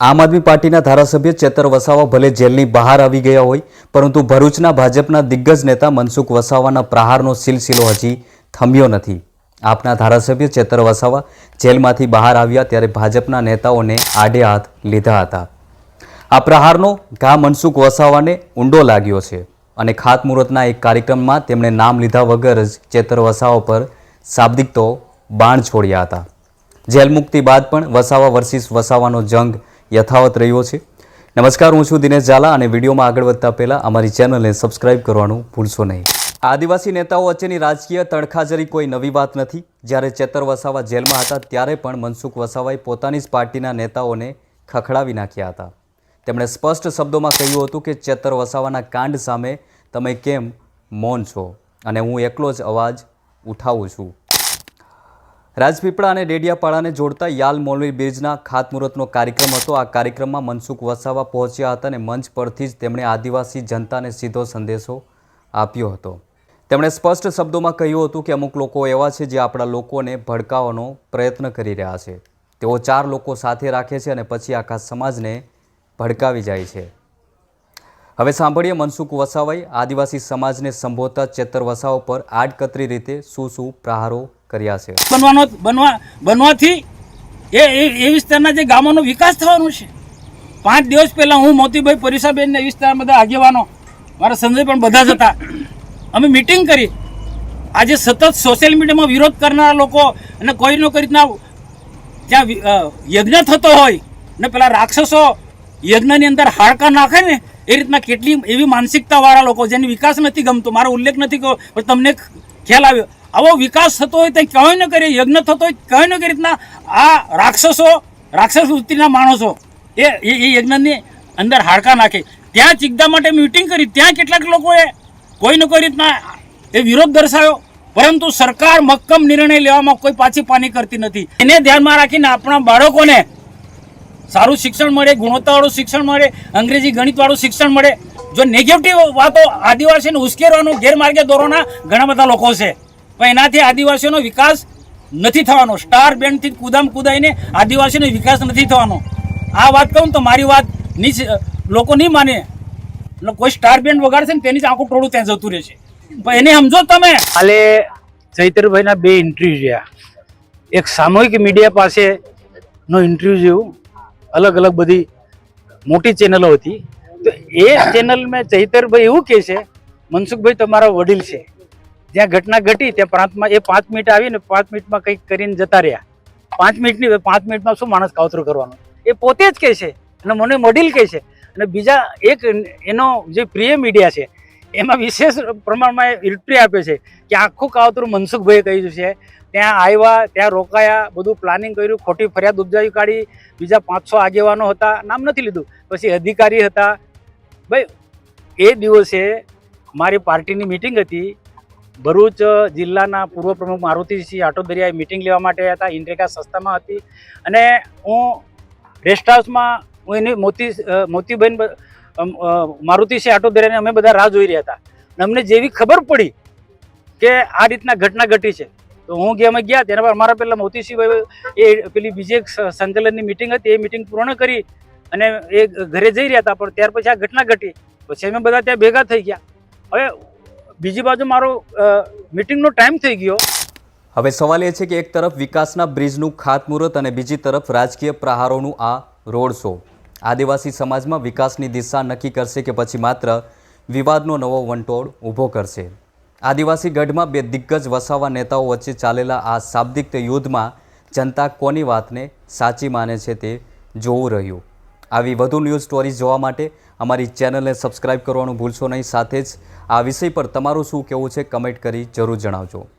આમ આદમી પાર્ટીના ધારાસભ્ય ચેતર વસાવા ભલે જેલની બહાર આવી ગયા હોય, પરંતુ ભરૂચના ભાજપના દિગ્ગજ નેતા મનસુખ વસાવાના પ્રહારનો સિલસિલો હજી થમ્યો નથી. આપના ધારાસભ્ય ચેતર વસાવા જેલમાંથી બહાર આવ્યા ત્યારે ભાજપના નેતાઓને આડે હાથ લીધા હતા. આ પ્રહારનો ઘા મનસુખ વસાવાને ઊંડો લાગ્યો છે અને ખાતમુહૂર્તના એક કાર્યક્રમમાં તેમણે નામ લીધા વગર જ ચેતર વસાવા પર શાબ્દિક તો બાણ છોડ્યા હતા. જેલ મુક્તિ બાદ પણ વસાવા વર્સિસ વસાવાનો જંગ યથાવત રહ્યો છે. નમસ્કાર, હું છું દિનેશ ઝાલા અને વિડીયોમાં આગળ વધતા પહેલાં અમારી ચેનલને સબસ્ક્રાઇબ કરવાનું ભૂલશો નહીં. આદિવાસી નેતાઓ વચ્ચેની રાજકીય તડખાજરી કોઈ નવી વાત નથી. જ્યારે ચેતર વસાવા જેલમાં હતા, ત્યારે પણ મનસુખ વસાવાએ પોતાની જ પાર્ટીના નેતાઓને ખખડાવી નાખ્યા હતા. તેમણે સ્પષ્ટ શબ્દોમાં કહ્યું હતું કે, ચેતર વસાવાના કાંડ સામે તમે કેમ મૌન છો? અને હું એકલો જ અવાજ ઉઠાવું છું. રાજપીપળા અને ડેડિયાપાડાને જોડતા યાલ મોલવી બ્રિજના ખાતમુહૂર્તનો કાર્યક્રમ હતો. આ કાર્યક્રમમાં મનસુખ વસાવા પહોંચ્યા હતા અને મંચ પરથી જ તેમણે આદિવાસી જનતાને સીધો સંદેશો આપ્યો હતો. તેમણે સ્પષ્ટ શબ્દોમાં કહ્યું હતું કે અમુક લોકો એવા છે જે આપણા લોકોને ભડકાવવાનો પ્રયત્ન કરી રહ્યા છે. તેઓ ચાર લોકો સાથે રાખે છે અને પછી આખા સમાજને ભડકાવી જાય છે. હવે સાંભળીએ મનસુખ વસાવાએ આદિવાસી સમાજને સંબોધતા ચેતર વસાવા પર આડકતરી રીતે શું શું પ્રહારો કર્યા છે. બનવાનો બનવા બનવાથી એ એ વિસ્તારના જે ગામોનો વિકાસ થવાનો છે. પાંચ દિવસ પહેલાં હું મોતીભાઈ પરિસાબેનને એ વિસ્તારના બધા આગેવાનો, મારા સંજય પણ બધા જ હતા. અમે મિટિંગ કરી. આજે સતત સોશિયલ મીડિયામાં વિરોધ કરનારા લોકો અને કોઈ ન કોઈ રીતના ત્યાં યજ્ઞ થતો હોય ને પેલા રાક્ષસો યજ્ઞની અંદર હાડકા નાખે ને એ રીતના કેટલી એવી માનસિકતાવાળા લોકો જેને વિકાસ નથી ગમતો. મારો ઉલ્લેખ નથી કર્યો, પણ તમને ખ્યાલ આવ્યો. આવો વિકાસ થતો હોય તો ક્યાંય ન કરીએ, યજ્ઞ થતો હોય ક્યાંય ન કરી રીતના આ રાક્ષસો, રાક્ષસ વૃત્તિના માણસો, એ એ યજ્ઞની અંદર હાડકા નાખે. ત્યાં ચિકદા માટે મીટિંગ કરી, ત્યાં કેટલાક લોકોએ કોઈ ન કોઈ રીતના એ વિરોધ દર્શાવ્યો. પરંતુ સરકાર મક્કમ નિર્ણય લેવામાં કોઈ પાછી પાની કરતી નથી. એને ધ્યાનમાં રાખીને આપણા બાળકોને સારું શિક્ષણ મળે, ગુણવત્તાવાળું શિક્ષણ મળે, અંગ્રેજી ગણિતવાળું શિક્ષણ મળે. જો નેગેટિવ વાતો આદિવાસીને ઉશ્કેરવાનું ગેરમાર્ગે દોરવાના ઘણા બધા લોકો છે. પણ એનાથી આદિવાસીઓનો વિકાસ નથી થવાનો. સ્ટાર બેન્ડથી કુદામ કુદાઈને આદિવાસીનો વિકાસ નથી થવાનો. આ વાત કહું તો મારી વાત નીચ લોકો નહીં માને. એટલે કોઈ સ્ટાર બેન્ડ વગાડશે ને તેની જ આખું ટોળું ત્યાં જતું રહેશે. પણ એને સમજો તમે. કાલે ચૈતરભાઈના બે ઇન્ટરવ્યુ જોયા એક સામૂહિક મીડિયા પાસેનો ઇન્ટરવ્યુ જેવું. અલગ અલગ બધી મોટી ચેનલો હતી. તો એ ચેનલ મેં ચૈતરભાઈ એવું કહે છે, મનસુખભાઈ, તમારા વડીલ છે. જ્યાં ઘટના ઘટી, ત્યાં પ્રાંતમાં એ પાંચ મિનિટ આવીને પાંચ મિનિટમાં કંઈક કરીને જતા રહ્યા. પાંચ મિનિટની પાંચ મિનિટમાં શું માણસ કાવતરું કરવાનું? એ પોતે જ કહે છે અને મને વડીલ કહે છે. અને બીજા એક એનો જે પ્રિય મીડિયા છે, એમાં વિશેષ પ્રમાણમાં ઇન્ટ્રી આપે છે કે આખું કાવતરું મનસુખભાઈએ કહ્યું છે. ત્યાં આવ્યા, ત્યાં રોકાયા, બધું પ્લાનિંગ કર્યું, ખોટી ફરિયાદ ઉપજાવી કાઢી, બીજા પાંચસો આગેવાનો હતા, નામ નથી લીધું. પછી અધિકારી હતા. ભાઈ, એ દિવસે મારી પાર્ટીની મિટિંગ હતી. ભરૂચ જિલ્લાના પૂર્વ પ્રમુખ મારુતિસિંહ આટોદરિયાએ મિટિંગ લેવા માટે હતા. ઇન્દ્રિકા સંસ્થામાં હતી. અને હું રેસ્ટ હાઉસમાં હું એની મોતી મોતીબેન મારુતિસિંહ આટોદરિયાને અમે બધા રાહ જોઈ રહ્યા હતા. અને અમને જેવી ખબર પડી કે આ રીતના ઘટના ઘટી છે, તો હું ગયા અમે ગયા, તેના પર અમારા પહેલાં મોતીસિંહભાઈ એ પેલી બીજી એક સંકલનની મિટિંગ હતી, એ મિટિંગ પૂર્ણ કરી અને એ ઘરે જઈ રહ્યા હતા, પણ ત્યાર પછી આ ઘટના ઘટી. પછી અમે બધા ત્યાં ભેગા થઈ ગયા. હવે બીજી બાજુ મારો મિટિંગનો ટાઈમ થઈ ગયો. હવે સવાલ એ છે કે એક તરફ વિકાસના બ્રિજનું ખાતમુહૂર્ત અને બીજી તરફ રાજકીય પ્રહારોનું આ રોડ શો. આદિવાસી સમાજમાં વિકાસની દિશા નક્કી કરશે કે પછી માત્ર વિવાદનો નવો વંટોળ ઊભો કરશે. આદિવાસી ગઢમાં બે દિગ્ગજ વસાવા નેતાઓ વચ્ચે ચાલેલા આ શાબ્દિક યુદ્ધમાં જનતા કોની વાતને સાચી માને છે તે જોવું રહ્યું. આવી વધુ ન્યૂઝ સ્ટોરીઝ જોવા માટે અમારી ચેનલને સબસ્ક્રાઇબ કરવાનું ભૂલશો નહીં. સાથે જ આ વિષય પર તમારું શું કહેવું છે કમેન્ટ કરી જરૂર જણાવજો.